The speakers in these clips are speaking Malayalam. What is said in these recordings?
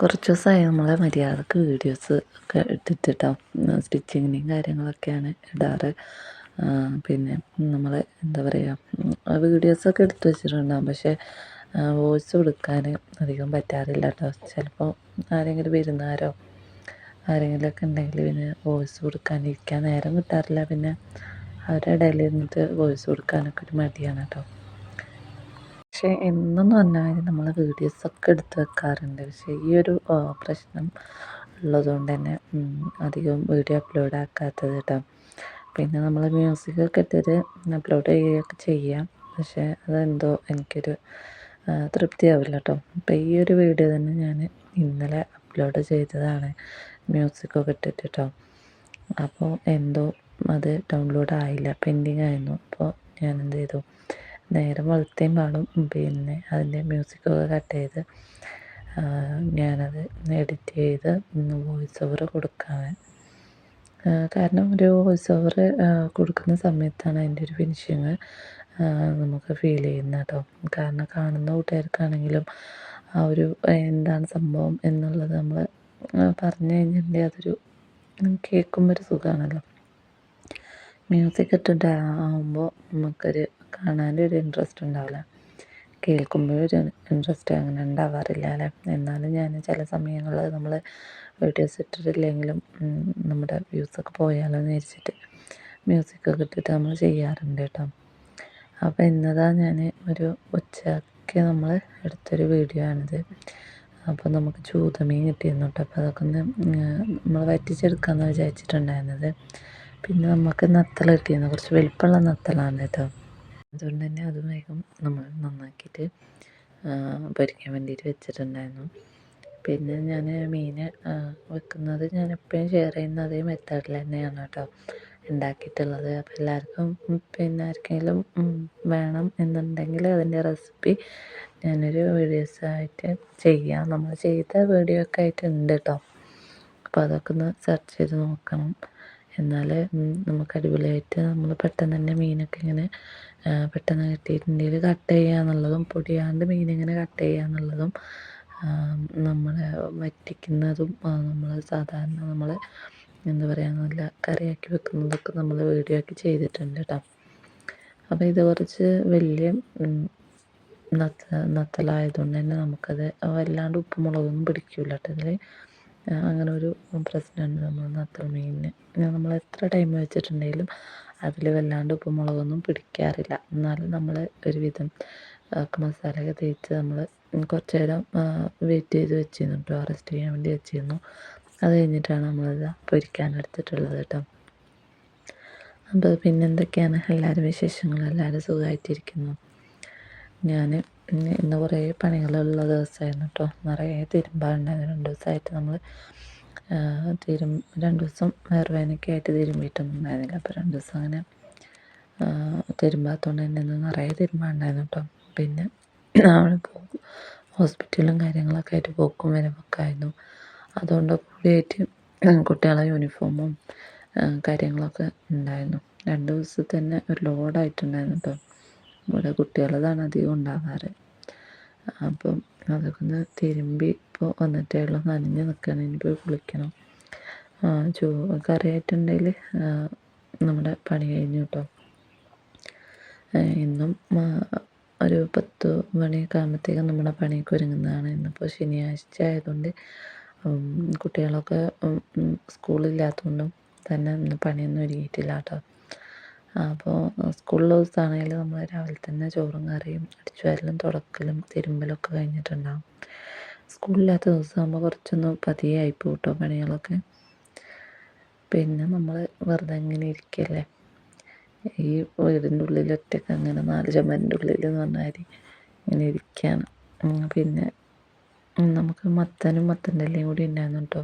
കുറച്ച് ദിവസമായി നമ്മൾ മര്യാദയ്ക്ക് വീഡിയോസ് ഒക്കെ ഇട്ടിട്ടോ സ്റ്റിച്ചിങ്ങിന്റെയും കാര്യങ്ങളൊക്കെയാണ് ഇടാറ്. പിന്നെ നമ്മൾ എന്താ പറയുക വീഡിയോസൊക്കെ എടുത്തു വെച്ചിട്ടുണ്ടാകും പക്ഷേ വോയിസ് കൊടുക്കാൻ അധികം പറ്റാറില്ല കേട്ടോ ചിലപ്പോൾ ആരെങ്കിലും വരുന്നാരോ ആരെങ്കിലുമൊക്കെ ഉണ്ടെങ്കിൽ പിന്നെ വോയിസ് കൊടുക്കാനിരിക്കാൻ നേരം കിട്ടാറില്ല. പിന്നെ അവരുടെ ഇടയിൽ ഇരുന്നിട്ട് വോയിസ് കൊടുക്കാനൊക്കെ ഒരു മടിയാണ് കേട്ടോ പക്ഷേ എന്നും പറഞ്ഞാൽ നമ്മൾ വീഡിയോസൊക്കെ എടുത്ത് വെക്കാറുണ്ട്. പക്ഷേ ഈ ഒരു പ്രശ്നം ഉള്ളതുകൊണ്ട് തന്നെ അധികം വീഡിയോ അപ്ലോഡ് ആക്കാത്തത് കേട്ടോ പിന്നെ നമ്മൾ മ്യൂസിക്കൊക്കെ ഇട്ടിട്ട് അപ്ലോഡ് ചെയ്യുകയൊക്കെ ചെയ്യാം. പക്ഷേ അതെന്തോ എനിക്കൊരു തൃപ്തിയാവില്ല കേട്ടോ അപ്പോൾ ഈ ഒരു വീഡിയോ തന്നെ ഞാൻ ഇന്നലെ അപ്ലോഡ് ചെയ്തതാണ് മ്യൂസിക്കൊക്കെ ഇട്ടിട്ട് കേട്ടോ അപ്പോൾ എന്തോ അത് ഡൗൺലോഡ് ആയില്ല പെൻഡിങ് ആയിരുന്നു അപ്പോൾ ഞാൻ എന്ത് ചെയ്തു? നേരം വെളുത്തേം പാടും പിന്നെ അതിന്റെ മ്യൂസിക്കൊക്കെ കട്ട് ചെയ്ത് ഞാനത് എഡിറ്റ് ചെയ്ത് വോയിസ് ഓവർ കൊടുക്കാൻ. കാരണം ഒരു വോയിസ് ഓവർ കൊടുക്കുന്ന സമയത്താണ് അതിന്റെ ഒരു ഫിനിഷിങ് നമുക്ക് ഫീൽ ചെയ്യുന്നത് കേട്ടോ. കാരണം കാണുന്ന കൂട്ടുകാർക്കാണെങ്കിലും ആ ഒരു എന്താണ് സംഭവം എന്നുള്ളത് നമ്മൾ പറഞ്ഞു കഴിഞ്ഞാൽ അതൊരു കേൾക്കുമ്പോൾ ഒരു സുഖമാണല്ലോ. മ്യൂസിക് ഇട്ടിട്ട് ആകുമ്പോൾ നമുക്കൊരു കാണാനൊരു ഇൻട്രസ്റ്റ് ഉണ്ടാവില്ല. കേൾക്കുമ്പോഴൊരു ഇൻട്രസ്റ്റ് അങ്ങനെ ഉണ്ടാവാറില്ല അല്ലേ? എന്നാലും ഞാൻ ചില സമയങ്ങളിൽ നമ്മൾ വീഡിയോസ് ഇട്ടിട്ടില്ലെങ്കിലും നമ്മുടെ വ്യൂസൊക്കെ പോയാലോ എന്ന് വിചാരിച്ചിട്ട് മ്യൂസിക്കൊക്കെ ഇട്ടിട്ട് നമ്മൾ ചെയ്യാറുണ്ട് കേട്ടോ. അപ്പോൾ ഇന്നതാ ഞാൻ ഒരു ഉച്ചയ്ക്ക് നമ്മൾ എടുത്തൊരു വീഡിയോ ആണിത്. അപ്പോൾ നമുക്ക് ചൂതമീൻ കിട്ടിയിരുന്നു കേട്ടോ. അപ്പോൾ അതൊക്കെ ഒന്ന് നമ്മൾ വറ്റിച്ചെടുക്കാമെന്ന് വിചാരിച്ചിട്ടുണ്ടായിരുന്നത്. പിന്നെ നമുക്ക് നത്തൽ കിട്ടിയിരുന്നു. കുറച്ച് വലിപ്പമുള്ള നത്തലാണ് കേട്ടോ. അതുകൊണ്ട് തന്നെ അത് വേഗം നമ്മൾ നന്നാക്കിയിട്ട് പൊരിക്കാൻ വേണ്ടിയിട്ട് വെച്ചിട്ടുണ്ടായിരുന്നു. പിന്നെ ഞാൻ മീൻ വെക്കുന്നത് ഞാൻ എപ്പോഴും ഷെയർ ചെയ്യുന്ന അതേ മെത്തേഡിൽ തന്നെയാണ് കേട്ടോ ഉണ്ടാക്കിയിട്ടുള്ളത്. അപ്പോൾ എല്ലാവർക്കും പിന്നെ ആർക്കെങ്കിലും വേണം എന്നുണ്ടെങ്കിൽ അതിന്റെ റെസിപ്പി ഞാനൊരു വീഡിയോസ് ആയിട്ട് ചെയ്യാം. നമ്മൾ ചെയ്ത വീഡിയോ ഒക്കെ ആയിട്ടുണ്ട് കേട്ടോ. അപ്പോൾ അതൊക്കെ ഒന്ന് സെർച്ച് ചെയ്ത് നോക്കണം. എന്നാൽ നമുക്ക് അടിപൊളിയായിട്ട് നമ്മൾ പെട്ടെന്ന് തന്നെ മീനൊക്കെ ഇങ്ങനെ പെട്ടെന്ന് കിട്ടിയിട്ടുണ്ടെങ്കിൽ കട്ട് ചെയ്യുക എന്നുള്ളതും പൊടിയാണ്ട് മീനിങ്ങനെ കട്ട് ചെയ്യുക എന്നുള്ളതും നമ്മൾ വറ്റിക്കുന്നതും നമ്മൾ സാധാരണ നമ്മൾ എന്താ പറയുക നല്ല കറിയാക്കി വെക്കുന്നതൊക്കെ നമ്മൾ വീഡിയോ ആക്കി ചെയ്തിട്ടുണ്ട് കേട്ടോ അപ്പോൾ ഇത് കുറച്ച് വലിയ നത്ത നത്തലായതുകൊണ്ട് തന്നെ നമുക്കത് വല്ലാണ്ട് ഉപ്പ് മുളകൊന്നും പിടിക്കില്ല കേട്ടോ ഇതിൽ അങ്ങനെ ഒരു പ്രശ്നമുണ്ട് നമ്മൾ നത്തൽ മീനിന് നമ്മൾ എത്ര ടൈം വെച്ചിട്ടുണ്ടെങ്കിലും അതിൽ വല്ലാണ്ട് ഉപ്പുമുളകൊന്നും പിടിക്കാറില്ല. എന്നാലും നമ്മൾ ഒരുവിധം മസാലയൊക്കെ തേച്ച് നമ്മൾ കുറച്ച് നേരം വെയിറ്റ് ചെയ്ത് വെച്ചിരുന്നു കേട്ടോ റെസ്റ്റ് ചെയ്യാൻ വേണ്ടി വെച്ചിരുന്നു. അത് കഴിഞ്ഞിട്ടാണ് നമ്മളിത് പൊരിക്കാൻ എടുത്തിട്ടുള്ളത് കേട്ടോ അപ്പോൾ പിന്നെന്തൊക്കെയാണ്? എല്ലാവരും വിശേഷങ്ങൾ? എല്ലാവരും സുഖമായിട്ടിരിക്കുന്നു? ഞാൻ ഇന്ന് കുറേ പണികളുള്ള ദിവസമായിരുന്നു കേട്ടോ നിറയെ തിരുമ്പാറുണ്ടായിരുന്നു രണ്ട് ദിവസമായിട്ട് നമ്മൾ തിരും രണ്ട് ദിവസം വേർവേനൊക്കെ ആയിട്ട് തിരുമ്പിയിട്ടൊന്നും അപ്പോൾ രണ്ട് ദിവസം അങ്ങനെ തിരുമ്പാത്തതുകൊണ്ട് തന്നെ ഇന്ന് നിറയെ തിരുമ്പാണ്ടായിരുന്നു കേട്ടോ പിന്നെ അവിടെ പോകും ഹോസ്പിറ്റലും കാര്യങ്ങളൊക്കെ ആയിട്ട് പോക്കും വരവൊക്കെ ആയിരുന്നു. അതുകൊണ്ട് കൂടിയായിട്ട് കുട്ടികളെ യൂണിഫോമും കാര്യങ്ങളൊക്കെ ഉണ്ടായിരുന്നു. രണ്ട് ദിവസത്തിൽ തന്നെ ഒരു ലോഡായിട്ടുണ്ടായിരുന്നു കേട്ടോ ഇവിടെ കുട്ടികളതാണ് അധികം ഉണ്ടാകാറ് അപ്പം അതൊക്കെ ഒന്ന് തിരുമ്പി ഇപ്പോൾ വന്നിട്ടേ ഉള്ളൂ. നനഞ്ഞ് നിൽക്കണം ഇനി പോയി കുളിക്കണം ചോ കറിയായിട്ടുണ്ടെങ്കിൽ നമ്മുടെ പണി കഴിഞ്ഞു കേട്ടോ ഇന്നും ഒരു പത്ത് മണിയൊക്കെ ആകുമ്പോഴത്തേക്കും നമ്മുടെ പണിയൊക്കെ ഒരുങ്ങുന്നതാണ്. ഇന്നിപ്പോൾ ശനിയാഴ്ച ആയതുകൊണ്ട് കുട്ടികളൊക്കെ സ്കൂളില്ലാത്തതുകൊണ്ടും തന്നെ ഇന്ന് പണിയൊന്നും ഒരുങ്ങിയിട്ടില്ല കേട്ടോ അപ്പോൾ സ്കൂൾ സ്കൂളിലെ ദിവസമാണെങ്കിൽ നമ്മൾ രാവിലെ തന്നെ ചോറും കറിയും അടിച്ചുവാരലും തുടക്കലും തിരുമ്പലൊക്കെ കഴിഞ്ഞിട്ടുണ്ടാകും സ്കൂളില്ലാത്ത ദിവസം ആകുമ്പോൾ കുറച്ചൊന്ന് പതിയെ ആയിപ്പോ കേട്ടോ പണികളൊക്കെ. പിന്നെ നമ്മൾ വെറുതെ ഇങ്ങനെ ഇരിക്കല്ലേ? ഈ വീടിന്റെ ഉള്ളിൽ ഒറ്റയ്ക്ക് അങ്ങനെ നാല് ചമ്മലിന്റെ ഉള്ളിൽ എന്ന് പറഞ്ഞാൽ ഇങ്ങനെ ഇരിക്കുകയാണ് പിന്നെ നമുക്ക് മത്തനും മത്തന്റെ ഇലയും കൂടി ഉണ്ടായിരുന്നു കേട്ടോ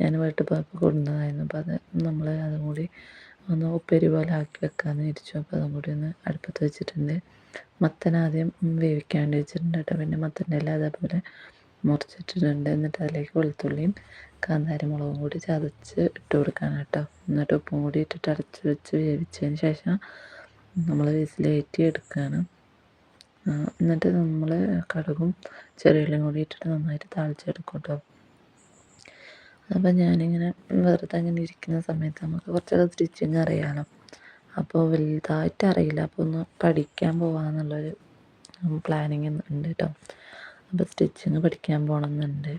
ഞാൻ വീട്ടിൽ പോയപ്പോൾ കൊണ്ടുവന്നതായിരുന്നു അപ്പോൾ അത് നമ്മൾ അതും കൂടി ഒന്ന് ഉപ്പേരി പോലെ ആക്കി വെക്കാമെന്ന് വിചാരിച്ചു അപ്പോൾ അതും കൂടി ഒന്ന് അടുപ്പത്ത് വെച്ചിട്ടുണ്ട്. മത്തൻ ആദ്യം വേവിക്കാൻ വേണ്ടി വെച്ചിട്ടുണ്ട് കേട്ടോ. പിന്നെ മത്തന്റെ ഇല അതേപോലെ മുറിച്ചിട്ടിട്ടുണ്ട്. എന്നിട്ട് അതിലേക്ക് വെളുത്തുള്ളിയും കാന്താരി മുളകും കൂടി ചതച്ച് ഇട്ട് കൊടുക്കണം കേട്ടോ. എന്നിട്ട് ഉപ്പും കൂടി ഇട്ടിട്ട് അടച്ച് വെച്ച് വേവിച്ചതിന് ശേഷം നമ്മൾ വിസിലേറ്റി എടുക്കുകയാണ് എന്നിട്ട് നമ്മൾ കടുകും ചെറിയുള്ളിയും കൂടി ഇട്ടിട്ട് നന്നായിട്ട് താളിച്ചെടുക്കും കേട്ടോ. അപ്പം ഞാനിങ്ങനെ വെറുതെ അങ്ങനെ ഇരിക്കുന്ന സമയത്ത് നമുക്ക് കുറച്ചൊക്കെ സ്റ്റിച്ചിങ് അറിയാമല്ലോ അപ്പോൾ വലുതായിട്ട് അറിയില്ല. അപ്പോൾ ഒന്ന് പഠിക്കാൻ പോകാമെന്നുള്ളൊരു പ്ലാനിങ് ഉണ്ട് കേട്ടോ അപ്പോൾ സ്റ്റിച്ചിങ് പഠിക്കാൻ പോകണമെന്നുണ്ട്